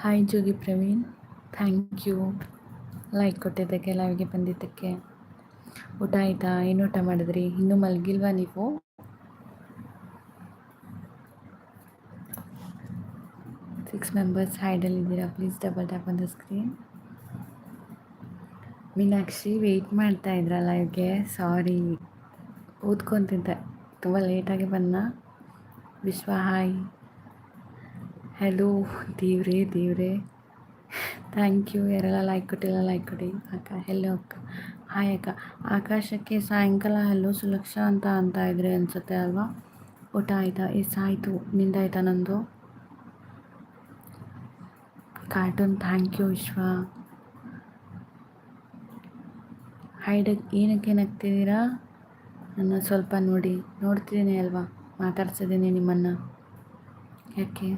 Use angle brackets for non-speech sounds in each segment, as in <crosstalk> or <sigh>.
Hi Jogi Praveen thank you like ಕೊಟ್ಟಿದ್ದಕ್ಕೆ ಲೈವ್ಗೆ ಬಂದಿದ್ದಕ್ಕೆ. ಊಟ ಆಯಿತಾ? ಏನು ಊಟ ಮಾಡಿದ್ರಿ? ಇನ್ನೂ ಮಲಗಿಲ್ವಾ ನೀವು? Six members ಹೈಡಲ್ಲಿದ್ದೀರಾ please double tap on the screen Meenakshi wait ಮಾಡ್ತಾ ಇದ್ರ ಲೈವ್ಗೆ ಸಾರಿ ಓದ್ಕೊತಿದ್ದೆ. ತುಂಬ ಲೇಟಾಗಿ ಬಂದ ವಿಶ್ವ ಹಾಯ್ ಹಲೋ, ದೇವ್ರೇ ದೇವ್ರೇ. ಥ್ಯಾಂಕ್ ಯು ಯಾರೆಲ್ಲ ಲೈಕ್ ಕೊಟ್ಟಿಲ್ಲ ಲೈಕ್ ಕೊಡಿ. ಅಕ್ಕ ಹೆಲೋ ಅಕ್ಕ. ಹಾಯ್ ಅಕ್ಕ. ಆಕಾಶಕ್ಕೆ ಸಾಯಂಕಾಲ ಹಲೋ ಸುಲಕ್ಷ ಅಂತ ಅಂತ ಇದ್ರೆ ಅನಿಸುತ್ತೆ ಅಲ್ವಾ? ಊಟ ಆಯಿತಾ? ಎಸ್ ಆಯಿತು ನಿಂದಾಯ್ತಾ ನಂದು? ಕಾರ್ಟೂನ್ ಥ್ಯಾಂಕ್ ಯು ವಿಶ್ವ. ಹೈಡಕ್ ಏನಕ್ಕೆ ನಗ್ತಿದ್ದೀರಾ? ನನ್ನ ಸ್ವಲ್ಪ ನೋಡಿ. ನೋಡ್ತಿದ್ದೀನಿ ಅಲ್ವಾ? ಮಾತಾಡ್ಸಿದ್ದೀನಿ ನಿಮ್ಮನ್ನು. ಯಾಕೆ?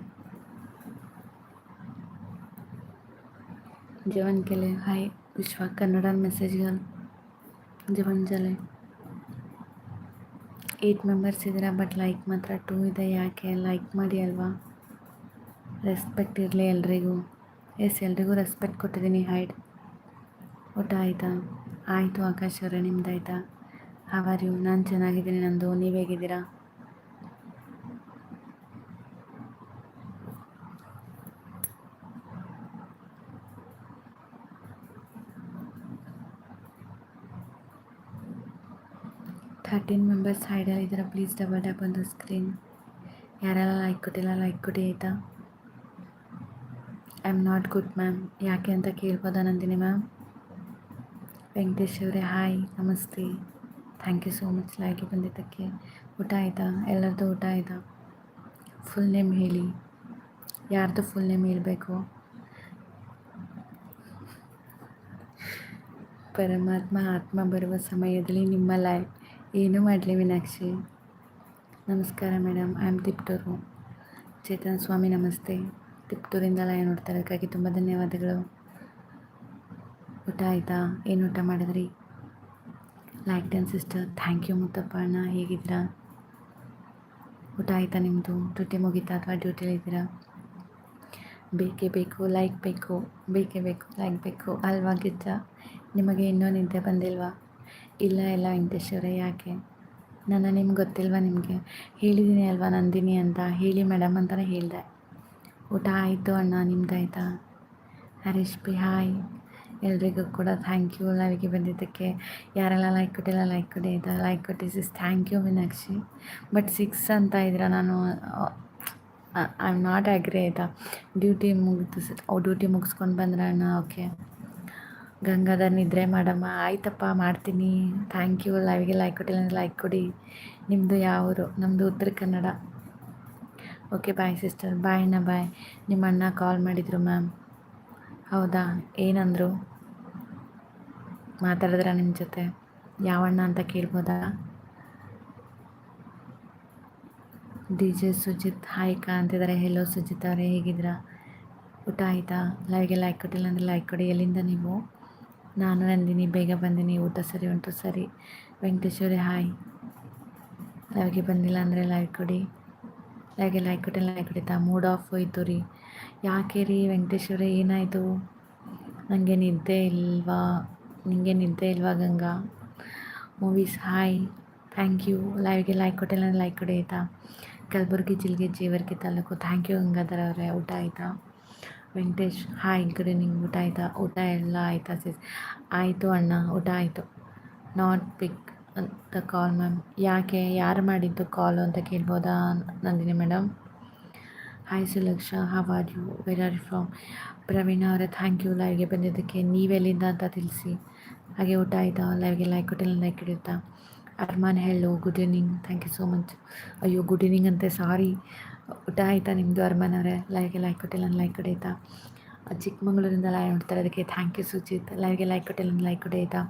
ಜವನ್ ಕೆಲೆ ಹಾಯ್, ವಿಶ್ವ ಕನ್ನಡ घाल ಜವನ್ ಜಲೆ. ಏಯ್ಟ್ ಮೆಂಬರ್ಸ್ ಇದ್ದೀರಾ ಬಟ್ ಲೈಕ್ ಮಾತ್ರ ಟೂ ಇದೆ, ಯಾಕೆ? ಲೈಕ್ ಮಾಡಿ ಅಲ್ವಾ? ರೆಸ್ಪೆಕ್ಟ್ ಇರಲಿ ಎಲ್ರಿಗೂ. ಎಸ್ ಎಲ್ರಿಗೂ ರೆಸ್ಪೆಕ್ಟ್ ಕೊಟ್ಟಿದ್ದೀನಿ, ಹೈಡ್. ಊಟ ಆಯಿತಾ? ಆಯಿತು, ಆಕಾಶ್ ಅವರೇ ನಿಮ್ದು ಆಯಿತಾ ಆರ್ ನಾನು ಚೆನ್ನಾಗಿದ್ದೀನಿ, ನಂದು. ನೀವು ಹೇಗಿದ್ದೀರಾ? ಥರ್ಟೀನ್ ಮೆಂಬರ್ಸ್ ಸೈಡಲ್ಲಿ ಇದ್ದೀರಾ ಪ್ಲೀಸ್ ಡಬಲ್ ಟ್ಯಾಪ್ ಒಂದು ಸ್ಕ್ರೀನ್ ಯಾರೆಲ್ಲ ಲೈಕ್ ಕೊಟ್ಟಿಲ್ಲ ಲೈಕ್ ಕೊಡಿ ಆಯಿತಾ I am not good ma'am ಯಾಕೆ ಅಂತ ಕೇಳ್ಬೋದಾ ನಂದಿನಿ ಮ್ಯಾಮ್ ವೆಂಕಟೇಶ್ ಅವರೇ ಹಾಯ್ ನಮಸ್ತೆ thank you so much like ಬಂದಿದ್ದಕ್ಕೆ ಊಟ ಆಯಿತಾ ಎಲ್ಲರದ್ದು ಊಟ ಆಯಿತಾ ಫುಲ್ ನೇಮ್ ಹೇಳಿ ಯಾರ್ದು ಫುಲ್ ನೇಮ್ ಹೇಳಬೇಕು ಪರಮಾತ್ಮ ಆತ್ಮ ಬರುವ ಸಮಯದಲ್ಲಿ ನಿಮ್ಮ ಲೈಫ್ ಏನು ಮಾಡಲಿ ಮೀನಾಕ್ಷಿ? ನಮಸ್ಕಾರ madam I am Tiptur Chetan Swamy, ನಮಸ್ತೆ. ತಿಪ್ಟೂರಿಂದ ಲಯ ನೋಡ್ತಾರೆ ಅದಕ್ಕಾಗಿ ತುಂಬ ಧನ್ಯವಾದಗಳು. ಊಟ ಆಯಿತಾ? ಏನು ಊಟ ಮಾಡಿದ್ರಿ? Like ten sister thank you Muthappa ಅಣ್ಣ, ಹೇಗಿದ್ದೀರಾ? ಊಟ ಆಯಿತಾ ನಿಮ್ಮದು ಡ್ಯೂಟಿ ಮುಗೀತಾ ಅಥವಾ ಡ್ಯೂಟಿಲಿದ್ದೀರಾ ಬೇಕೇ ಬೇಕು ಲೈಕ್ ಬೇಕು, ಬೇಕೇ ಬೇಕು ಲೈಕ್ ಬೇಕು, ಅಲ್ವಾ ಗಿಜ್ಜ? ನಿಮಗೆ ಇನ್ನೂ ನಿದ್ದೆ ಬಂದಿಲ್ವಾ? ಇಲ್ಲ ಇಲ್ಲ ವೆಂಕಟೇಶ್ವರ ಯಾಕೆ? ನನ್ನ ನಿಮ್ಗೆ ಗೊತ್ತಿಲ್ವ ನಿಮಗೆ? ಹೇಳಿದ್ದೀನಿ ಅಲ್ವಾ ನಂದಿನಿ ಅಂತ? ಹೇಳಿ ಮೇಡಮ್ ಅಂತಲೇ ಹೇಳಿದೆ. ಊಟ ಆಯಿತು ಅಣ್ಣ ನಿಮ್ದಾಯ್ತಾ ಹರೀಶ್ ಬಿ ಹಾಯ್. ಎಲ್ರಿಗೂ ಕೂಡ ಥ್ಯಾಂಕ್ ಯು ಲೈವ್ಗೆ ಬಂದಿದ್ದಕ್ಕೆ ಯಾರೆಲ್ಲ ಲೈಕ್ ಕೊಟ್ಟಿಲ್ಲ ಲೈಕ್ ಕೊಡಿ ಆಯಿತಾ ಲೈಕ್ ಕೊಟ್ಟಿ sis thank you Meenakshi. But six ಅಂತ ಇದ್ರೆ ನಾನು ಐ ಆಮ್ ನಾಟ್ ಅಗ್ರಿ ಆಯಿತಾ? ಡ್ಯೂಟಿ ಮುಗಿದು ಡ್ಯೂಟಿ ಮುಗಿಸ್ಕೊಂಡು ಬಂದ್ರೆ ಅಣ್ಣ ಓಕೆ ಗಂಗಾಧರ್ ನಿದ್ರೆ ಮಾಡಮ್ಮ, ಆಯ್ತಪ್ಪ ಮಾಡ್ತೀನಿ. ಥ್ಯಾಂಕ್ ಯು ಲೈವ್ಗೆ ಲೈಕ್ ಕೊಟ್ಟಿಲ್ಲ ಅಂದರೆ ಲೈಕ್ ಕೊಡಿ. ನಿಮ್ಮದು ಯಾವರು? ನಮ್ಮದು Uttara Kannada. Okay bye sister bye ಅಣ್ಣ ಬಾಯ್ ನಿಮ್ಮ ಅಣ್ಣ ಕಾಲ್ ಮಾಡಿದರು ಮ್ಯಾಮ್ ಹೌದಾ? ಏನಂದರು? ಮಾತಾಡಿದ್ರ ನಿಮ್ಮ ಜೊತೆ? ಯಾವಣ್ಣ ಅಂತ ಕೇಳ್ಬೋದಾ? ಡಿ ಜೆ ಸುಜಿತ್ ಹಾಯ್ಕ ಅಂತಿದ್ದಾರೆ ಹೆಲೋ ಸುಜಿತ್ ಅವರೇ, ಹೇಗಿದ್ದೀರಾ? ಊಟ ಆಯಿತಾ? ಲೈವ್ಗೆ ಲೈಕ್ ಕೊಟ್ಟಿಲ್ಲ ಅಂದರೆ ಲೈಕ್ ಕೊಡಿ. ಎಲ್ಲಿಂದ ನೀವು? ನಾನು ನಂದಿನಿ, ಬೇಗ ಬಂದಿನಿ, ಊಟ ಸರಿ ಉಂಟು, ಸರಿ. ವೆಂಕಟೇಶ್ವರಿ, ಹಾಯ್. ಲೈವ್ಗೆ ಬಂದಿಲ್ಲ ಅಂದರೆ ಲೈವ್ ಕೊಡಿ. ಲೈವ್ಗೆ ಲೈಕ್ ಕೊಟ್ಟಿಲ್ಲ ಲೈಕ್ ಕೊಡಿತಾ ಮೂಡ್ ಆಫ್ ಹೋಯ್ತು ರೀ. ಯಾಕೆ ರೀ ವೆಂಕಟೇಶ್ವರಿ, ಏನಾಯಿತು? ನನಗೆ ನಿದ್ದೆ ಇಲ್ವಾ? ನಿಮಗೆ ನಿದ್ದೆ ಇಲ್ವಾ Ganga? Movies hi. Thank you ಲೈವ್ಗೆ like ಕೊಟ್ಟಿಲ್ಲ ಲೈಕ್ ಕೊಡಿ, ಆಯಿತಾ? ಕಲಬುರ್ಗಿ, ಜಿಲ್ಗೆ, ಜೇವರ್ಗಿ ತಾಲೂಕು. ಥ್ಯಾಂಕ್ ಯು ಗಂಗಾಧರ ಅವರೇ, ಊಟ ಆಯಿತಾ? ವೆಂಕಟೇಶ್ ಹಾಯ್ ಗುಡ್ ಈವ್ನಿಂಗ್ ಊಟ ಆಯಿತಾ? ಊಟ ಎಲ್ಲ ಆಯಿತಾ ಸಿಸ್ ಆಯಿತು, ಅಣ್ಣ, ಊಟ ಆಯಿತು. ನಾಟ್ ಪಿಕ್ ಅಂತ ಕಾಲ್ ಮ್ಯಾಮ್ ಯಾಕೆ? ಯಾರು ಮಾಡಿದ್ದು ಕಾಲು ಅಂತ ಕೇಳ್ಬೋದಾ? Nandini madam hi Sulaksha how are you where are you from Praveena ಅವರೇ ಥ್ಯಾಂಕ್ ಯು ಲೈವ್ಗೆ ಬಂದಿದ್ದಕ್ಕೆ ನೀವೆಲ್ಲಿಂದ ಅಂತ ತಿಳಿಸಿ. ಹಾಗೆ, ಊಟ ಆಯಿತಾ? ಲೈವ್ಗೆ ಲೈಕ್ ಕೊಟ್ಟಿಲ್ಲ like ಹಿಡಿಯುತ್ತಾ Arman hello good evening thank you so much ಅಯ್ಯೋ ಗುಡ್ ಈವ್ನಿಂಗ್ ಅಂತೆ ಸಾರಿ ಊಟ ಆಯಿತಾ ನಿಮ್ಮದು ಅರ್ಮನವರೇ ಲೈವ್ಗೆ ಲೈಕ್ ಕೊಟ್ಟಿಲ್ಲ ಲೈಕ್ ಕೊಡಿ ಆಯ್ತಾ? ಚಿಕ್ಕಮಗಳೂರಿಂದ ಲೈವ್ ನೋಡ್ತಾರೆ ಅದಕ್ಕೆ ಥ್ಯಾಂಕ್ ಯು ಸುಚಿತ್ ಲೈವ್ಗೆ ಲೈಕ್ ಕೊಟ್ಟಿಲ್ಲ like ಕೊಡೈತಾ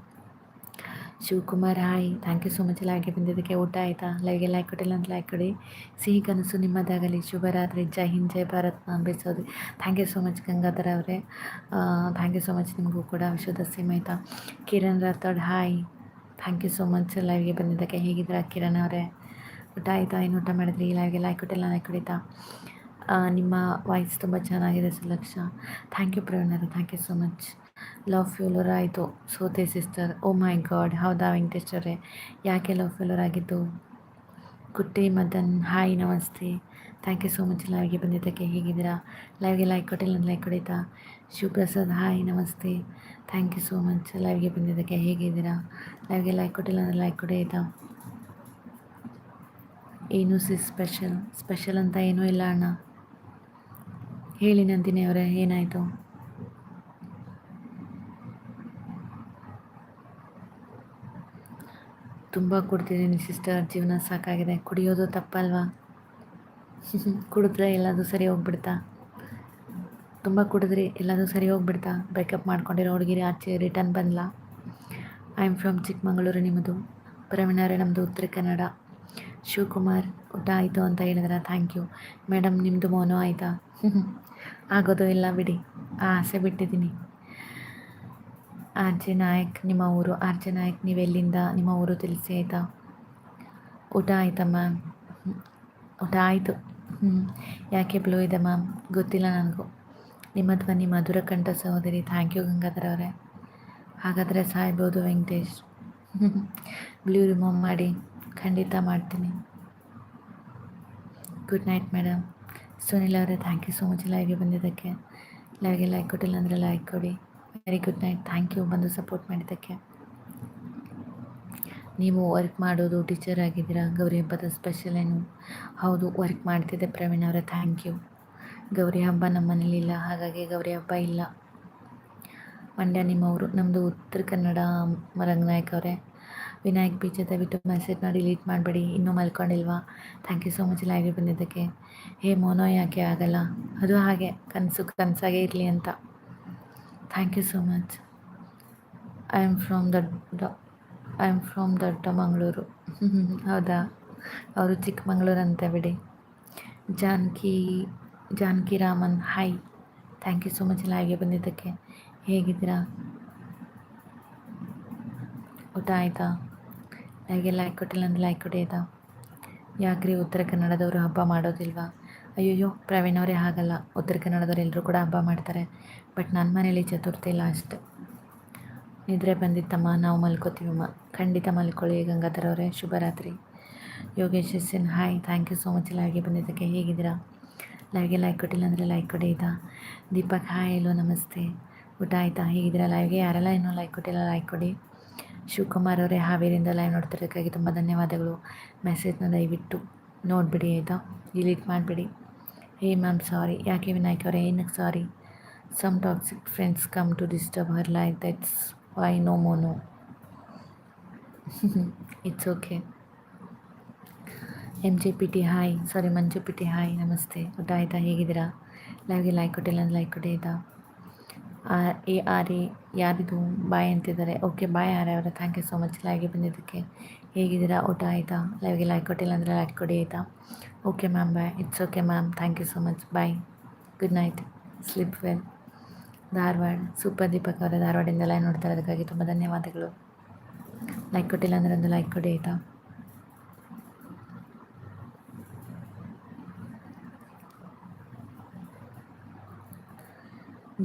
Shivakumar hi thank you so much ಲೈವ್ಗೆ ಬಂದಿದ್ದಕ್ಕೆ ಊಟ ಆಯಿತಾ? ಲೈವ್ಗೆ ಲೈಕ್ ಕೊಟ್ಟಿಲ್ಲ ಅಂತ ಲೈಕ್ ಕೊಡಿ. ಸಿಹಿ ಕನಸು ನಿಮ್ಮದಾಗಲಿ. ಶುಭರಾತ್ರಿ ಜೈ ಹಿಂದ್, ಜೈ Bharat ಬೇಸೋದು thank you so much Gangadhara ಅವರೇ. ಥ್ಯಾಂಕ್ ಯು ಸೊ ಮಚ್ ನಿಮಗೂ ಕೂಡ. ವಿಶ್ವದ ಆಯ್ತಾ? Kiran Rathod hi thank you so much ಲೈವ್ಗೆ ಬಂದಿದ್ದಕ್ಕೆ. ಹೇಗಿದ್ದೀರಾ ಕಿರಣ್ ಅವರೇ? ಊಟ ಆಯಿತಾ? ಏನು ಊಟ ಮಾಡಿದ್ರಿ? ಲೈವ್ಗೆ ಲೈಕ್ ಕೊಟ್ಟಿಲ್ಲ ಲೈಕ್ ಕೊಡಿತಾ ನಿಮ್ಮ ವಾಯ್ಸ್ ತುಂಬ ಚೆನ್ನಾಗಿದೆ Sulaksha. Thank you ಪ್ರವೀಣರು thank you so much love failure ಆಯಿತು ಸೋತೆ ಸಿಸ್ಟರ್ ಓ ಮೈ ಗಾಡ್ ಹೌದಾ, ವೆಂಕಟೇಶ್ವರೇ? ಯಾಕೆ ಲವ್ ಫ್ಯೂಲರ್ ಆಗಿದ್ದು ಕುಟ್ಟಿ ಮದನ್. ಹಾಯ್ ನಮಸ್ತೆ. ಥ್ಯಾಂಕ್ ಯು ಸೋ ಮಚ್ ಲೈವ್ಗೆ ಬಂದಿದ್ದಕ್ಕೆ ಹೇಗಿದ್ದೀರಾ? ಲೈವ್ಗೆ ಲೈಕ್ ಕೊಟ್ಟಿಲ್ಲ ನಾನು ಲೈಕ್ ಕೊಡಿತಾ? ಶಿವಪ್ರಸಾದ್ ಹಾಯ್ ನಮಸ್ತೆ. ಥ್ಯಾಂಕ್ ಯು ಸೋ ಮಚ್ ಲೈವ್ಗೆ ಬಂದಿದ್ದಕ್ಕೆ ಹೇಗಿದ್ದೀರಾ? ಲೈವ್ಗೆ ಲೈಕ್ ಕೊಟ್ಟಿಲ್ಲ, ಅಂದ್ರೆ ಲೈಕ್ ಕೊಡಿ ಆಯಿತಾ ಏನು ಸಿ ಸ್ಪೆಷಲ್ ಸ್ಪೆಷಲ್ ಅಂತ ಏನೂ ಇಲ್ಲ ಅಣ್ಣ. ಹೇಳಿ ನಂದಿನಿ ಅವರೇ, ಏನಾಯಿತು? ತುಂಬ ಕುಡ್ತಿದ್ದೀನಿ ಸಿಸ್ಟರ್ ಜೀವನ ಸಾಕಾಗಿದೆ. ಕುಡಿಯೋದು ತಪ್ಪಲ್ವಾ? <laughs> ಕುಡಿದ್ರೆ ಎಲ್ಲದೂ ಸರಿ ಹೋಗ್ಬಿಡ್ತಾ? ತುಂಬ ಕುಡಿದ್ರಿ ಎಲ್ಲದೂ ಸರಿ ಹೋಗ್ಬಿಡ್ತಾ? ಬ್ರೇಕಪ್ ಮಾಡ್ಕೊಂಡಿರೋ ಹುಡುಗಿರಿ ಆಚೆ ರಿಟರ್ನ್ ಬಂದ್ಲಾ? ಐ ಆಮ್ ಫ್ರಮ್ ಚಿಕ್ಕಮಗಳೂರು ನಿಮ್ಮದು. ಪ್ರವೀಣರೇ ನಮ್ಮದು ಉತ್ತರ ಕನ್ನಡ. ಶಿವಕುಮಾರ್ ಊಟ ಆಯಿತು ಅಂತ ಹೇಳಿದ್ರೆ ಥ್ಯಾಂಕ್ ಯು ಮೇಡಮ್ ನಿಮ್ಮದು ಮೋನೋ ಆಯಿತಾ? <laughs> ಆಗೋದು ಇಲ್ಲ ಬಿಡಿ, ಆ ಆಸೆ ಬಿಟ್ಟಿದ್ದೀನಿ. ಆರ್ ಜೆ ನಾಯಕ್, ನಿಮ್ಮ ಊರು ಆರ್ ಜೆ ನಾಯಕ್, ನೀವೆಲ್ಲಿಂದ ನಿಮ್ಮ ಊರು ತಿಳಿಸಿ ಆಯಿತಾ? ಊಟ ಆಯಿತಾ ಮ್ಯಾಮ್ ಊಟ ಆಯಿತು. ಹ್ಞೂ ಯಾಕೆ ಬ್ಲೂ ಇದೆ ಮ್ಯಾಮ್ ಗೊತ್ತಿಲ್ಲ ನನಗೂ. ನಿಮ್ಮ ಧ್ವನಿ ಮಧುರ ಕಂಠ ಸಹೋದರಿ ಥ್ಯಾಂಕ್ ಯು ಗಂಗಾಧರ್ ಅವರೇ. ಹಾಗಾದರೆ ಸಾಯ್ಬೋದು ವೆಂಕಟೇಶ್. <laughs> ಬ್ಲೂ ರಿಮೂವ್ ಮಾಡಿ. ಖಂಡಿತ ಮಾಡ್ತೀನಿ. ಗುಡ್ ನೈಟ್ ಮೇಡಮ್ ಸುನಿಲ್ ಅವರೇ ಥ್ಯಾಂಕ್ ಯು ಸೋ ಮಚ್ ಲೈವ್ಗೆ ಬಂದಿದ್ದಕ್ಕೆ. ಲೈವ್ಗೆ ಲೈಕ್ ಕೊಟ್ಟಿಲ್ಲ ಅಂದರೆ ಲೈಕ್ ಕೊಡಿ. Very good night thank you ಬಂದು ಸಪೋರ್ಟ್ ಮಾಡಿದ್ದಕ್ಕೆ. ನೀವು ವರ್ಕ್ ಮಾಡೋದು ಟೀಚರ್ ಆಗಿದ್ದೀರಾ, ಗೌರಿ ಹಬ್ಬದ ಸ್ಪೆಷಲ್ ಏನು? ಹೌದು ವರ್ಕ್ ಮಾಡ್ತಿದ್ದೆ ಪ್ರವೀಣ್ ಅವರೇ ಥ್ಯಾಂಕ್ ಯು ಗೌರಿ ಹಬ್ಬ ನಮ್ಮ ಮನೇಲಿಲ್ಲ ಹಾಗಾಗಿ ಗೌರಿ ಹಬ್ಬ ಇಲ್ಲ. ಮಂಡ್ಯ ನಿಮ್ಮವರು ನಮ್ಮದು ಉತ್ತರ ಕನ್ನಡ ರಂಗನಾಯಕ್ ಅವರೇ. ವಿನಾಯಕ್ ಬೀಚ್ ದಯವಿಟ್ಟು ಮೆಸೇಜ್ನ ಡಿಲೀಟ್ ಮಾಡಬೇಡಿ, ಇನ್ನೂ ಮಲ್ಕೊಂಡಿಲ್ವಾ? ಥ್ಯಾಂಕ್ ಯು ಸೋ ಮಚ್ ಲೈವ್ಗೆ ಬಂದಿದ್ದಕ್ಕೆ. ಹೇ ಮೋನೋ, ಯಾಕೆ ಆಗಲ್ಲ? ಅದು ಹಾಗೆ, ಕನಸು ಕನಸಾಗೇ ಇರಲಿ ಅಂತ. Thank you so much I am from ದೊಡ್ಡ ಐ ಆಮ್ ಫ್ರಮ್ ದೊಡ್ಡ ಮಂಗಳೂರು. <laughs> ಹೌದಾ? ಅವರು ಚಿಕ್ಕಮಂಗ್ಳೂರು ಅಂತ ಬಿಡಿ. Janki Janki Raman hi thank you so much ಲೈವ್ಗೆ ಬಂದಿದ್ದಕ್ಕೆ. ಹೇಗಿದ್ದೀರಾ? ಊಟ ಆಯಿತಾ? ಲೈವ್ಗೆ ಲೈಕ್ ಕೊಟ್ಟಿಲ್ಲ ಅಂದರೆ ಲೈಕ್ ಕೊಡಿ ಆಯಿತಾ? ಯಾಕ್ರಿ ಉತ್ತರ ಕನ್ನಡದವರು ಹಬ್ಬ ಮಾಡೋದಿಲ್ವಾ? ಅಯ್ಯೋ ಪ್ರವೀಣ್ ಅವರೇ ಹಾಗಲ್ಲ. ಉತ್ತರ ಕನ್ನಡದವ್ರು ಎಲ್ಲರೂ ಕೂಡ ಹಬ್ಬ ಮಾಡ್ತಾರೆ. ಬಟ್ ನನ್ನ ಮನೇಲಿ ಚತುರ್ಥಿ ಇಲ್ಲ ಅಷ್ಟೆ. ನಿದ್ರೆ ಬಂದಿತ್ತಮ್ಮ, ನಾವು ಮಲ್ಕೋತೀವಮ್ಮ. ಖಂಡಿತ ಮಲ್ಕೊಳ್ಳಿ ಗಂಗಾಧರವರೇ ಶುಭರಾತ್ರಿ. Yogesh ಎಸ್ಸಿನ್ hi thank you so much ಲೈವ್ಗೆ ಬಂದಿದ್ದಕ್ಕೆ ಹೇಗಿದ್ದೀರಾ? ಲೈವ್ಗೆ ಲೈಕ್ ಕೊಟ್ಟಿಲ್ಲ ಅಂದರೆ ಲೈಕ್ ಕೊಡಿ ಆಯಿತಾ? ದೀಪಕ್ ಹಾಯ್ ಎಲ್ಲೋ ನಮಸ್ತೆ. ಊಟ ಆಯಿತಾ? ಹೇಗಿದ್ದೀರಾ? ಲೈವ್ಗೆ ಯಾರೆಲ್ಲ ಇನ್ನೂ ಲೈಕ್ ಕೊಟ್ಟಿಲ್ಲ, ಲೈಕ್ ಕೊಡಿ. ಶಿವಕುಮಾರ್ ಅವರೇ ಹಾವೇರಿಯಿಂದ ಲೈವ್ ನೋಡ್ತಿರೋದಕ್ಕಾಗಿ ತುಂಬ ಧನ್ಯವಾದಗಳು. ಮೆಸೇಜ್ನ ದಯವಿಟ್ಟು ನೋಡಿಬಿಡಿ ಆಯಿತಾ? ಡಿಲೀಟ್ ಮಾಡಿಬಿಡಿ. ಹೇ ಮ್ಯಾಮ್ ಸಾರಿ ಯಾಕೆ ವಿನಾಯಕ್ ಅವರೇ? ಏನಕ್ಕೆ sorry some toxic friends come to disturb her life that's why no mono it's okay M J P T hi sorry Manju P T hi ನಮಸ್ತೆ ಊಟ ಆಯಿತಾ ಹೇಗಿದ್ದೀರಾ? ಲೈವ್ಗೆ ಲೈಕ್ ಕೊಟ್ಟಿಲ್ಲ ಲೈಕ್ ಕೊಡಿ ಆಯಿತಾ? ಎ ಆರ್ ಎ ಯಾರಿದು ಬಾಯ್ ಅಂತಿದ್ದಾರೆ. ಓಕೆ, ಬಾಯ್ ಅವರ. ಥ್ಯಾಂಕ್ ಯು ಸೊ ಮಚ್ ಲೈವ್ಗೆ ಬಂದಿದ್ದಕ್ಕೆ ಹೇಗಿದ್ದೀರಾ? ಊಟ ಆಯಿತಾ? ಲೈವ್ಗೆ ಲೈಕ್ ಕೊಟ್ಟಿಲ್ಲ ಅಂದರೆ ಲೈಕ್ ಕೊಡಿ ಆಯಿತಾ? Okay ma'am bye it's okay ma'am thank you so much bye good night sleep well Dharwad. Super Deepak ಅವರ ಧಾರವಾಡಿಂದ ಲೈವ್ ನೋಡ್ತಾರೆ ಅದಕ್ಕಾಗಿ ತುಂಬ ಧನ್ಯವಾದಗಳು. ಲೈಕ್ ಕೊಟ್ಟಿಲ್ಲ ಅಂದರೆ ಒಂದು ಲೈಕ್ ಕೊಡಿ ಆಯಿತಾ?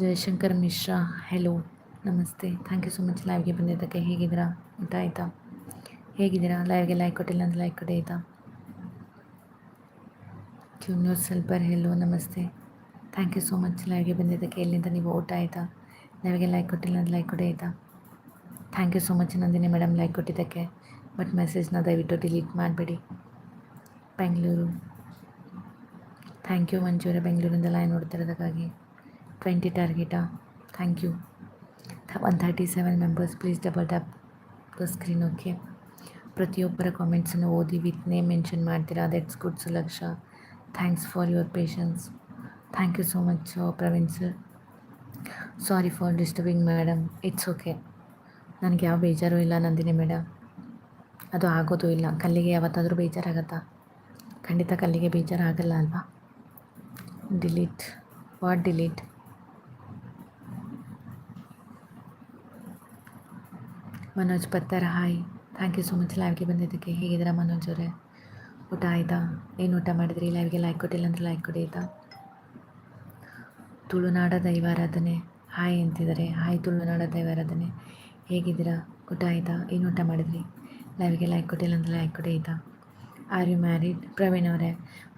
ಜಯಶಂಕರ್ ಮಿಶ್ರಾ ಹೆಲೋ ನಮಸ್ತೆ. ಥ್ಯಾಂಕ್ ಯು ಸೊ ಮಚ್ ಲೈವ್ಗೆ ಬಂದಿದ್ದಕ್ಕೆ ಹೇಗಿದ್ದೀರಾ? ಊಟ ಆಯಿತಾ? ಹೇಗಿದ್ದೀರಾ? ಲೈವ್ಗೆ ಲೈಕ್ ಕೊಟ್ಟಿಲ್ಲ ಅಂದರೆ ಲೈಕ್ ಕೊಡಿ ಆಯಿತಾ? ಜೂನಿಯರ್ ಸೆಲ್ಪರ್ ಹೆಲೋ ನಮಸ್ತೆ. ಥ್ಯಾಂಕ್ ಯು ಸೋ ಮಚ್ ಲೈವ್ಗೆ ಬಂದಿದ್ದಕ್ಕೆ ಎಲ್ಲಿಂದ ನೀವು ಊಟ ಆಯಿತಾ? ಲೈವ್ಗೆ ಲೈಕ್ ಕೊಟ್ಟಿಲ್ಲ ಅಂದರೆ ಲೈಕ್ ಕೊಡಿ ಆಯಿತಾ? Thank you so much Nandini madam like ಕೊಟ್ಟಿದ್ದಕ್ಕೆ. ಬಟ್ ಮೆಸೇಜ್ನ ದಯವಿಟ್ಟು ಡಿಲೀಟ್ ಮಾಡಬೇಡಿ. ಬೆಂಗಳೂರು ಥ್ಯಾಂಕ್ ಯು ಮಂಜೂರ ಬೆಂಗಳೂರಿಂದ ಲೈವ್ ನೋಡ್ತಿರೋದಕ್ಕಾಗಿ twenty ಟಾರ್ಗೆಟಾ thank you one members please double tap the screen okay ಪ್ರತಿಯೊಬ್ಬರ ಕಾಮೆಂಟ್ಸನ್ನು ಓದಿ ವಿತ್ ನೇಮ್ ಮೆನ್ಷನ್ ಮಾಡ್ತೀರಾ? That's good Sulaksha thanks for your patience thank you so much Praveen sir sorry for disturbing madam it's okay ನನಗೆ ಯಾವ ಬೇಜಾರು ಇಲ್ಲ Nandini madam ಅದು ಆಗೋದು ಇಲ್ಲ. ಕಲ್ಲಿಗೆ ಯಾವತ್ತಾದರೂ ಬೇಜಾರಾಗತ್ತಾ? ಖಂಡಿತ ಕಲ್ಲಿಗೆ ಬೇಜಾರಾಗಲ್ಲ ಅಲ್ವಾ? Delete what delete Manoj Pattara hi thank you so much ಲೈವ್ಗೆ ಬಂದಿದ್ದಕ್ಕೆ ಹೇಗಿದ್ದೀರಾ ಮನೋಜ್ ಅವರೇ? ಊಟ ಆಯಿತಾ? ಏನು ಊಟ ಮಾಡಿದ್ರಿ? ಲೈವ್ಗೆ ಲೈಕ್ ಕೊಟ್ಟಿಲ್ಲ ಅಂದರೆ ಲೈಕ್ ಕೊಡಿ ಆಯಿತಾ? ತುಳುನಾಡ ದೈವಾರಾಧನೆ. ಹಾಯ್ ಅಂತಿದ್ದಾರೆ. ಹಾಯ್ ತುಳುನಾಡ ದೈವಾರಾಧನೆ. ಹೇಗಿದ್ದೀರಾ? ಊಟ ಆಯಿತಾ? ಏನು ಊಟ ಮಾಡಿದ್ರಿ? ಲೈವ್ಗೆ ಲೈಕ್ ಕೊಟ್ಟಿಲ್ಲ ಅಂದರೆ ಲೈಕ್ ಕೊಡಿ ಆಯಿತಾ? ಆರ್ ಯು ಮ್ಯಾರಿಡ್ ಪ್ರವೀಣ್ ಅವರೇ,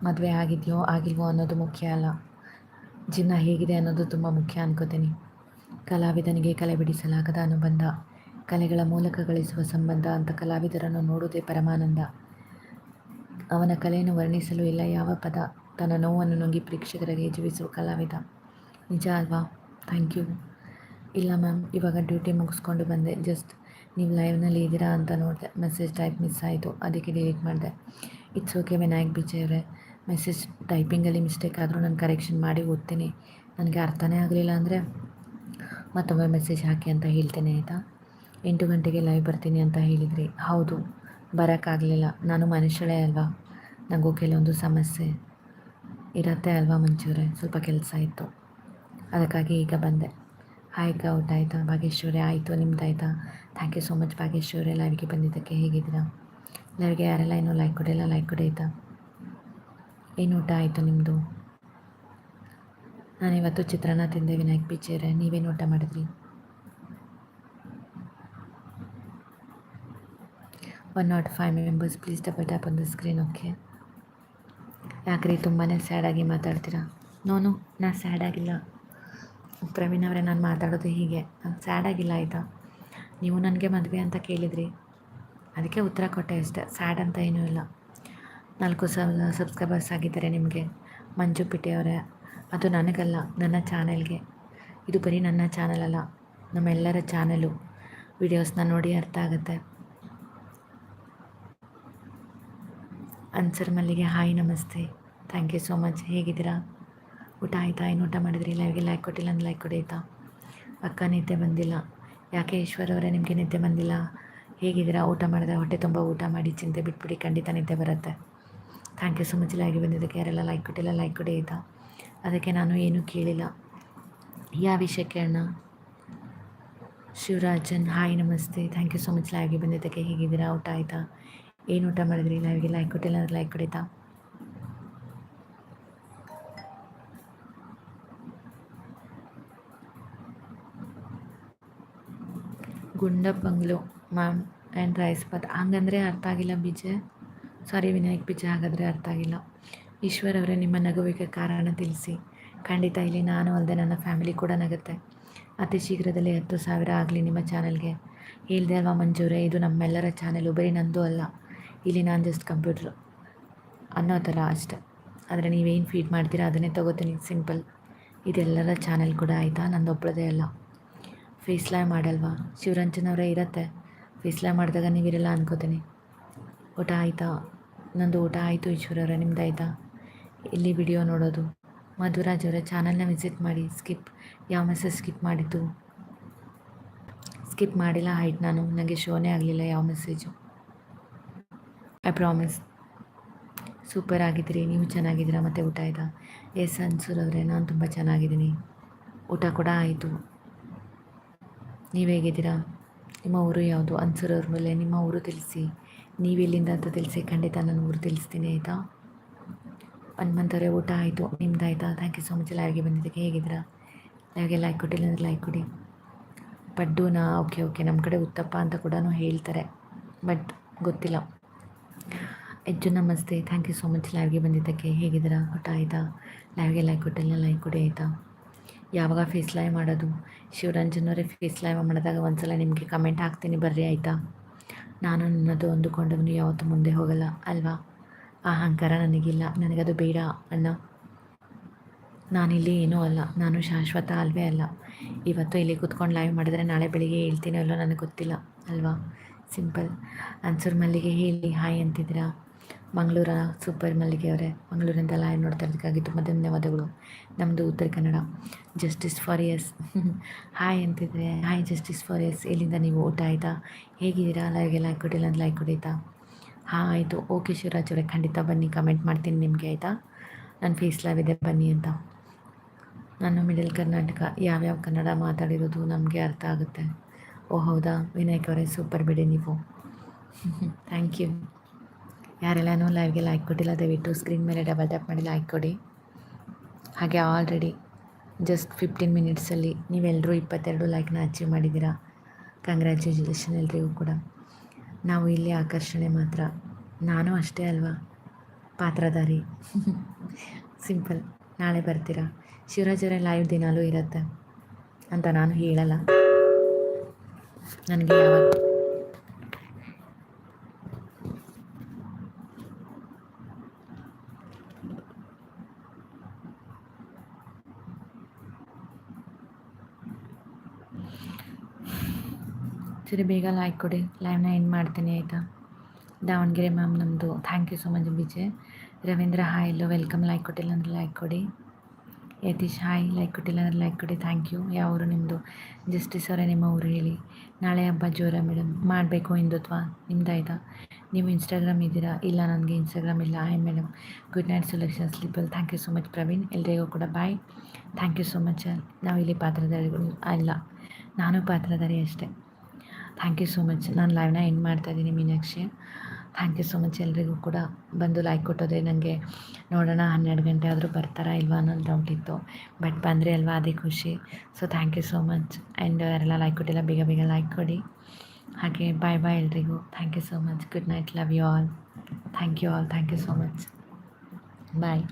ಮದುವೆ ಆಗಿದೆಯೋ, ಆಗಿಲ್ವೋ ಅನ್ನೋದು ಮುಖ್ಯ ಅಲ್ಲ. ಜೀವನ ಹೇಗಿದೆ ಅನ್ನೋದು ತುಂಬ ಮುಖ್ಯ ಅನ್ಕೋತೀನಿ. ಕಲಾವಿದನಿಗೆ ಕಲೆ ಬಿಡಿಸಲಾಗದ ಅನುಬಂಧ. ಕಲೆಗಳ ಮೂಲಕ ಗಳಿಸುವ ಸಂಬಂಧ ಅಂತ ಕಲಾವಿದರನ್ನು ನೋಡುವುದೇ ಪರಮಾನಂದ. ಅವನ ಕಲೆಯನ್ನು ವರ್ಣಿಸಲು ಇಲ್ಲ, ಯಾವ ಪದ ತನ್ನ ನೋವನ್ನು ನುಂಗಿ ಪ್ರೇಕ್ಷಕರಿಗೆ ಜೀವಿಸುವ ಕಲಾವಿದ. ನಿಜ ಅಲ್ವಾ? Thank you. ಇಲ್ಲ ಮ್ಯಾಮ್, ಇವಾಗ ಡ್ಯೂಟಿ ಮುಗಿಸ್ಕೊಂಡು ಬಂದೆ. ಜಸ್ಟ್ ನೀವು ಲೈವ್ನಲ್ಲಿ ಇದ್ದೀರಾ ಅಂತ ನೋಡಿದೆ. ಮೆಸೇಜ್ ಟೈಪ್ ಮಿಸ್ ಆಯಿತು, ಅದಕ್ಕೆ ಡಿಲೀಟ್ ಮಾಡಿದೆ. ಇಟ್ಸ್ ಓಕೆ ವಿನಾಯಕ್ ಬಿಜಯ್ ಅವರೇ. ಮೆಸೇಜ್ ಟೈಪಿಂಗಲ್ಲಿ ಮಿಸ್ಟೇಕ್ ಆದರೂ ನಾನು ಕರೆಕ್ಷನ್ ಮಾಡಿ ಓದ್ತೀನಿ. ನನಗೆ ಅರ್ಥನೇ ಆಗಲಿಲ್ಲ ಅಂದರೆ ಮತ್ತೊಮ್ಮೆ ಮೆಸೇಜ್ ಹಾಕಿ ಅಂತ ಹೇಳ್ತೇನೆ, ಆಯಿತಾ? ಎಂಟು ಗಂಟೆಗೆ ಲೈವ್ ಬರ್ತೀನಿ ಅಂತ ಹೇಳಿದ್ರಿ, ಹೌದು, ಬರೋಕ್ಕಾಗಲಿಲ್ಲ. ನಾನು ಮನುಷ್ಯಳೇ ಅಲ್ವಾ? ನನಗೂ ಕೆಲವೊಂದು ಸಮಸ್ಯೆ ಇರತ್ತೆ ಅಲ್ವಾ ಮಂಚೂರೆ ಸ್ವಲ್ಪ ಕೆಲಸ ಇತ್ತು. ಅದಕ್ಕಾಗಿ ಈಗ ಬಂದೆ. ಆಯ್ಕ ಊಟ ಆಯಿತಾ? ಭಾಗ್ಯೇಶ್ವರಿ ಆಯಿತು. ನಿಮ್ದು ಆಯಿತಾ thank you so much Bhagyeshwari ಲೈವ್ಗೆ ಬಂದಿದ್ದಕ್ಕೆ ಹೇಗಿದ್ದೀರಾ? ಲೈವ್ಗೆ ಯಾರೆಲ್ಲ ಇನ್ನೂ ಲೈಕ್ ಕೊಡಿಲ್ಲ ಲೈಕ್ ಕೊಡಿ ಆಯಿತಾ? ಏನು ಊಟ ಆಯಿತು ನಿಮ್ಮದು ನಾನಿವತ್ತು ಚಿತ್ರಾನ್ನ ತಿಂದೆ, ವಿನಾಯಕ್ ಬಿಚ್ಚೇರೆ ನೀವೇನು ಊಟ ಮಾಡಿದ್ರಿ? One not five members please double tap on the screen okay ಯಾಕ್ರಿ ತುಂಬಾ ಸ್ಯಾಡಾಗಿ ಮಾತಾಡ್ತೀರಾ? ನೋನು ನಾ ಸ್ಯಾಡ್ ಆಗಿಲ್ಲ. ಪ್ರವೀಣ್ ಅವರೇ, ನಾನು ಮಾತಾಡೋದು ಹೀಗೆ. ನಾನು ಸ್ಯಾಡ್ ಆಗಿಲ್ಲ, ಆಯಿತಾ? ನೀವು ನನಗೆ ಮದುವೆ ಅಂತ ಕೇಳಿದ್ರಿ. ಅದಕ್ಕೆ ಉತ್ತರ ಕೊಟ್ಟೆ ಅಷ್ಟೆ. ಸ್ಯಾಡ್ ಅಂತ ಏನೂ ಇಲ್ಲ. ನಾಲ್ಕು ಸಬ್ಸ್ಕ್ರೈಬರ್ಸ್ ಆಗಿದ್ದಾರೆ ನಿಮಗೆ. ಮಂಜು ಪಿಟಿ ಅವರೇ, ಅದು ನನಗಲ್ಲ, ನನ್ನ ಚಾನೆಲ್ಗೆ ಇದು ಬರೀ ನನ್ನ ಚಾನಲ್ ಅಲ್ಲ, ನಮ್ಮೆಲ್ಲರ ಚಾನಲು ವಿಡಿಯೋಸ್ನ ನೋಡಿ ಅರ್ಥ ಆಗುತ್ತೆ. ಅನ್ಸರ್ ಮಲ್ಲಿಗೆ, ಹಾಯ್, ನಮಸ್ತೆ. ಥ್ಯಾಂಕ್ ಯು ಸೋ ಮಚ್ ಹೇಗಿದ್ದೀರಾ? ಊಟ ಆಯಿತಾ? ಏನು ಊಟ ಮಾಡಿದ್ರಿ? ಲೈವ್ಗೆ ಲೈಕ್ ಕೊಟ್ಟಿಲ್ಲ ಅಂದ್ರೆ ಲೈಕ್ ಕೊಡಿ ಆಯಿತಾ? ಅಕ್ಕ ನಿದ್ದೆ ಬಂದಿಲ್ಲ. ಯಾಕೆ ಈಶ್ವರ್ ಅವರೇ ನಿಮಗೆ ನಿದ್ದೆ ಬಂದಿಲ್ಲ? ಹೇಗಿದ್ದೀರಾ? ಊಟ ಮಾಡಿದ್ರೆ ಹೊಟ್ಟೆ ತುಂಬ ಊಟ ಮಾಡಿ ಚಿಂತೆ ಬಿಟ್ಬಿಡಿ. ಖಂಡಿತ ನಿದ್ದೆ ಬರುತ್ತೆ. ಥ್ಯಾಂಕ್ ಯು ಸೋ ಮಚ್ ಲೈವ್ಗೆ ಬಂದಿದ್ದಕ್ಕೆ ಯಾರೆಲ್ಲ ಲೈಕ್ ಕೊಟ್ಟಿಲ್ಲ ಲೈಕ್ ಕೊಡಿ ಆಯಿತಾ? ಅದಕ್ಕೆ ನಾನು ಏನೂ ಕೇಳಿಲ್ಲ. ಯಾವ ವಿಷಯಕ್ಕೆ ಅಣ್ಣ? ಶಿವರಾಜನ್, ಹಾಯ್, ನಮಸ್ತೆ. ಥ್ಯಾಂಕ್ ಯು ಸೊ ಮಚ್ ಲೈವ್ಗೆ ಬಂದಿದ್ದಕ್ಕೆ ಹೇಗಿದ್ದೀರಾ? ಊಟ ಆಯಿತಾ? ಏನು ಊಟ ಮಾಡಿದ್ರಿ? ಲೈವ್ಗೆ ಲೈಕ್ ಕೊಟ್ಟಿಲ್ಲ ಅಂದ್ರೆ ಲೈಕ್ ಕೊಡಿತಾ ಗುಂಡ ಬಂಗ್ಲು ಮ್ಯಾಮ್ ಆ್ಯಂಡ್ ರೈಸ್ ಬಾತ್ ಹಂಗಂದರೆ ಅರ್ಥ ಆಗಿಲ್ಲ ಬೀಜೆ. ಸಾರಿ ವಿನಾಯಕ್ ಬೀಜೆ, ಹಾಗಾದರೆ ಅರ್ಥ ಆಗಿಲ್ಲ. ಈಶ್ವರ್ ಅವರೇ, ನಿಮ್ಮ ನಗುವಿಗೆ ಕಾರಣ ತಿಳಿಸಿ. ಖಂಡಿತ ಇಲ್ಲಿ ನಾನು ಅಲ್ಲದೆ ನನ್ನ ಫ್ಯಾಮಿಲಿ ಕೂಡ ನಗುತ್ತೆ. ಅತಿ ಶೀಘ್ರದಲ್ಲೇ ಹತ್ತು ಸಾವಿರ ಆಗಲಿ ನಿಮ್ಮ ಚಾನಲ್ಗೆ. ಹೇಳ್ದೆ ಅಲ್ವಾ ಮಂಜೂರೇ, ಇದು ನಮ್ಮೆಲ್ಲರ ಚಾನೆಲು ಬರೀ ನಂದು ಅಲ್ಲ. ಇಲ್ಲಿ ನಾನು ಜಸ್ಟ್ ಕಂಪ್ಯೂಟ್ರು ಅನ್ನೋ ಥರ ಅಷ್ಟೆ. ಆದರೆ ನೀವೇನು ಫೀಡ್ ಮಾಡ್ತೀರಾ ಅದನ್ನೇ ತೊಗೋತೀನಿ ಸಿಂಪಲ್ ಇದೆಲ್ಲರ ಚಾನೆಲ್ ಕೂಡ ಆಯಿತಾ? ನಂದು ಒಬ್ಬಳದೇ ಅಲ್ಲ. ಫೇಸ್ ಲೈ ಮಾಡಲ್ವಾ? ಶಿವರಂಜನವರೇ ಇರತ್ತೆ. ಫೇಸ್ ಲೈ ಮಾಡಿದಾಗ ನೀವಿರಲ್ಲ ಅನ್ಕೋತೀನಿ. ಊಟ ಆಯಿತಾ? ನಂದು ಊಟ ಆಯಿತು ಈಶ್ವರವರೇ ನಿಮ್ದು ಆಯಿತಾ? ಇಲ್ಲಿ ವಿಡಿಯೋ ನೋಡೋದು. ಮಧುರಾಜ್ ಅವರ ಚಾನಲ್ನ ವಿಸಿಟ್ ಮಾಡಿ ಸ್ಕಿಪ್ ಯಾವ ಮೆಸೇಜ್ ಸ್ಕಿಪ್ ಮಾಡಿದ್ದು? ಸ್ಕಿಪ್ ಮಾಡಿಲ್ಲ ಹೈಟ್ ನಾನು. ನನಗೆ ಶೋನೇ ಆಗಲಿಲ್ಲ ಯಾವ ಮೆಸೇಜು ಪ್ರಾಮಿಸ್ ಸೂಪರ್ ಆಗಿದ್ದೀರಿ, ನೀವು ಚೆನ್ನಾಗಿದ್ದೀರಾ ಮತ್ತು ಊಟ ಆಯಿತಾ? ಎಸ್ ಅನ್ಸೂರ್ ಅವರೇ, ನಾನು ತುಂಬ ಚೆನ್ನಾಗಿದ್ದೀನಿ. ಊಟ ಕೂಡ ಆಯಿತು. ನೀವು ಹೇಗಿದ್ದೀರಾ? ನಿಮ್ಮ ಊರು ಯಾವುದು? ಅನ್ಸೂರ್ ಅವ್ರ ಮೇಲೆ ನಿಮ್ಮ ಊರು ತಿಳಿಸಿ. ನೀವೆಲ್ಲಿಂದ ಅಂತ ತಿಳಿಸಿ, ಖಂಡಿತ ನಾನು ಊರು ತಿಳಿಸ್ತೀನಿ, ಆಯಿತಾ? ಹನುಮಂತವರೇ ಊಟ ಆಯಿತು. ನಿಮ್ದು ಆಯಿತಾ ಥ್ಯಾಂಕ್ ಯು ಸೊ ಮಚ್ ಲೈವ್ಗೆ ಬಂದಿದ್ದಕ್ಕೆ ಹೇಗಿದ್ದೀರಾ? ಲೈವ್ಗೆ ಲೈಕ್ ಕೊಟ್ಟಿಲ್ಲ ಅಂದರೆ ಲೈಕ್ ಕೊಡಿ. ಪಡ್ಡುನಾ? ಓಕೆ ಓಕೆ ನಮ್ಮ ಕಡೆ ಉತ್ತಪ್ಪ ಅಂತ ಕೂಡ ಹೇಳ್ತಾರೆ. ಬಟ್ ಗೊತ್ತಿಲ್ಲ. ಎಜ್ಜು ನಮಸ್ತೆ. ಥ್ಯಾಂಕ್ ಯು ಸೋ ಮಚ್ ಲೈವ್ಗೆ ಬಂದಿದ್ದಕ್ಕೆ ಹೇಗಿದ್ದೀರಾ? ಊಟ ಆಯಿತಾ? ಲೈವ್ಗೆ ಲೈಕ್ ಕೊಟ್ಟಿಲ್ಲ ಲೈಕ್ ಕೊಡಿ ಆಯಿತಾ? ಯಾವಾಗ ಫೇಸ್ ಲೈವ್ ಮಾಡೋದು? ಶಿವರಂಜನವರೇ ಫೇಸ್ ಲೈವ್ ಮಾಡಿದಾಗ ಒಂದ್ಸಲ ನಿಮಗೆ ಕಮೆಂಟ್ ಹಾಕ್ತೀನಿ ಬರ್ರಿ ಆಯಿತಾ? ನಾನು ನನ್ನದು ಅಂದುಕೊಂಡವನು ಯಾವತ್ತೂ ಮುಂದೆ ಹೋಗಲ್ಲ, ಅಲ್ವಾ? ಆ ಅಹಂಕಾರ ನನಗಿಲ್ಲ. ನನಗದು ಬೇಡ, ಅಣ್ಣ. ನಾನಿಲ್ಲಿ ಏನೂ ಅಲ್ಲ. ನಾನು ಶಾಶ್ವತ ಅಲ್ವೇ ಅಲ್ಲ. ಇವತ್ತು ಇಲ್ಲಿ ಕುತ್ಕೊಂಡು ಲೈವ್ ಮಾಡಿದ್ರೆ ನಾಳೆ ಬೆಳಿಗ್ಗೆ ಹೇಳ್ತೀನಿ ಅಲ್ಲೋ ನನಗೆ ಗೊತ್ತಿಲ್ಲ, ಅಲ್ವಾ? ಸಿಂಪಲ್. ಅನ್ಸೂರ್ ಮಲ್ಲಿಗೆ ಹೇಳಿ, ಹಾಯ್ ಅಂತಿದ್ದೀರಾ? ಮಂಗಳೂರ ಸೂಪರ್ ಮಲ್ಲಿಗೆ ಅವರೇ, ಮಂಗಳೂರಿಂದ ಲೈವ್ ನೋಡ್ತಾ ಇರೋದಕ್ಕಾಗಿ ತುಂಬ ಧನ್ಯವಾದಗಳು. ನಮ್ಮದು Uttara Kannada. Justice for S hi ಅಂತಿದ್ರೆ ಹಾಯ್ ಜಸ್ಟಿಸ್ ಫಾರ್ ಎಸ್ ಎಲ್ಲಿಂದ ನೀವು ಊಟ ಆಯಿತಾ? ಹೇಗಿದ್ದೀರಾ? ಲೈವ್ಗೆ ಲೈಕ್ ಕೊಟ್ಟಿಲ್ಲ ಅಂತ ಲೈಕ್ ಕೊಡೀತಾ? ಹಾಂ, ಆಯಿತು. ಓಕೆ ಶಿವರಾಜ್ ಅವರೇ, ಖಂಡಿತ ಬನ್ನಿ ಕಮೆಂಟ್ ಮಾಡ್ತೀನಿ ನಿಮಗೆ, ಆಯಿತಾ? ನನ್ನ ಫೇಸ್ ಲೈವ್ ಇದೆ, ಬನ್ನಿ ಅಂತ. ನಾನು ಮಿಡಲ್ ಕರ್ನಾಟಕ, ಯಾವ್ಯಾವ ಕನ್ನಡ ಮಾತಾಡಿರೋದು ನಮಗೆ ಅರ್ಥ ಆಗುತ್ತೆ. ಓ ಹೌದಾ? ವಿನಾಯಕ್ ಅವರೇ ಸೂಪರ್ ಬಿಡಿ ನೀವು. ಥ್ಯಾಂಕ್ ಯು ಯಾರೆಲ್ಲನೂ ಲೈವ್ಗೆ ಲೈಕ್ ಕೊಟ್ಟಿಲ್ಲ, ದಯವಿಟ್ಟು ಸ್ಕ್ರೀನ್ ಮೇಲೆ ಡಬಲ್ ಟ್ಯಾಪ್ ಮಾಡಿ ಲೈಕ್ ಕೊಡಿ. ಹಾಗೆ ಆಲ್ರೆಡಿ ಜಸ್ಟ್ ಫಿಫ್ಟೀನ್ ಮಿನಿಟ್ಸಲ್ಲಿ ನೀವೆಲ್ಲರೂ ಇಪ್ಪತ್ತೆರಡು ಲೈಕ್ನ ಅಚೀವ್ ಮಾಡಿದ್ದೀರಾ? ಕಂಗ್ರ್ಯಾಚುಲೇಷನ್ ಎಲ್ರಿಗೂ ಕೂಡ. ನಾವು ಇಲ್ಲಿ ಆಕರ್ಷಣೆ ಮಾತ್ರ. ನಾನು ಅಷ್ಟೇ ಅಲ್ವಾ? ಪಾತ್ರಧಾರಿ. <laughs> ಸಿಂಪಲ್ ನಾಳೆ ಬರ್ತೀರಾ? ಶಿವರಾಜರೇ ಲೈವ್ ದಿನಾಲೂ ಇರುತ್ತೆ ಅಂತ ನಾನು ಹೇಳಲ್ಲ. ನನಗೆ ಯಾವಾಗ ಸರಿ, ಬೇಗ ಲೈಕ್ ಕೊಡಿ. ಲೈವ್ನ ಎಂಡ್ ಮಾಡ್ತೀನಿ, ಆಯಿತಾ? ದಾವಣಗೆರೆ ಮ್ಯಾಮ್ ನಮ್ಮದು thank you so much Vijay. Ravindra hi hello welcome like ಕೊಟ್ಟಿಲ್ಲ ಅಂದರೆ ಲೈಕ್ ಕೊಡಿ. ಯತೀಶ್, ಹಾಯ್. ಲೈಕ್ ಕೊಟ್ಟಿಲ್ಲ ಅಂದರೆ ಲೈಕ್ ಕೊಡಿ ಥ್ಯಾಂಕ್ ಯು ಯಾವರು ನಿಮ್ಮದು ಜಸ್ಟಿಸ್ ಅವರೇ ನಿಮ್ಮ ಊರು ಹೇಳಿ. ನಾಳೆ ಹಬ್ಬ ಜೋರ ಮೇಡಮ್ ಮಾಡಬೇಕು ಹಿಂದುತ್ವ. ನಿಮ್ಮದಾಯ್ತಾ ನೀವು ಇನ್ಸ್ಟಾಗ್ರಾಮ್ ಇದ್ದೀರಾ? ಇಲ್ಲ, ನನಗೆ ಇನ್ಸ್ಟಾಗ್ರಾಮ್ ಇಲ್ಲ. Hi madam good night solution ಸ್ಲೀಪಲ್ thank you so much Praveen. ಎಲ್ರಿಗೂ ಕೂಡ bye thank you so much ನಾವು ಇಲ್ಲಿ ಪಾತ್ರಧಾರಿಗಳು ಅಲ್ಲ. ನಾನು ಪಾತ್ರಧಾರಿ ಅಷ್ಟೇ. ಥ್ಯಾಂಕ್ ಯು ಸೊ ಮಚ್ ನಾನು ಲೈವ್ನ ಎಂಡ್ ಮಾಡ್ತಾ ಇದ್ದೀನಿ Meenakshi. Thank you so much ಎಲ್ರಿಗೂ ಕೂಡ ಬಂದು ಲೈಕ್ ಕೊಟ್ಟೋದ್ರೆ ನನಗೆ ನೋಡೋಣ ಹನ್ನೆರಡು ಗಂಟೆ ಆದರೂ ಬರ್ತಾರಾ ಇಲ್ವಾ ಅನ್ನೋದು ಡೌಟ್ ಇತ್ತು. ಬಟ್ ಬಂದರೆ ಅಲ್ವಾ ಅದೇ ಖುಷಿ. So thank you so much and ಯಾರೆಲ್ಲ ಲೈಕ್ ಕೊಟ್ಟಿಲ್ಲ ಬೇಗ ಬೇಗ ಲೈಕ್ ಕೊಡಿ. ಹಾಗೆ ಬಾಯ್ ಬಾಯ್ ಎಲ್ರಿಗೂ. Thank you so much good night love you all thank you all thank you so much bye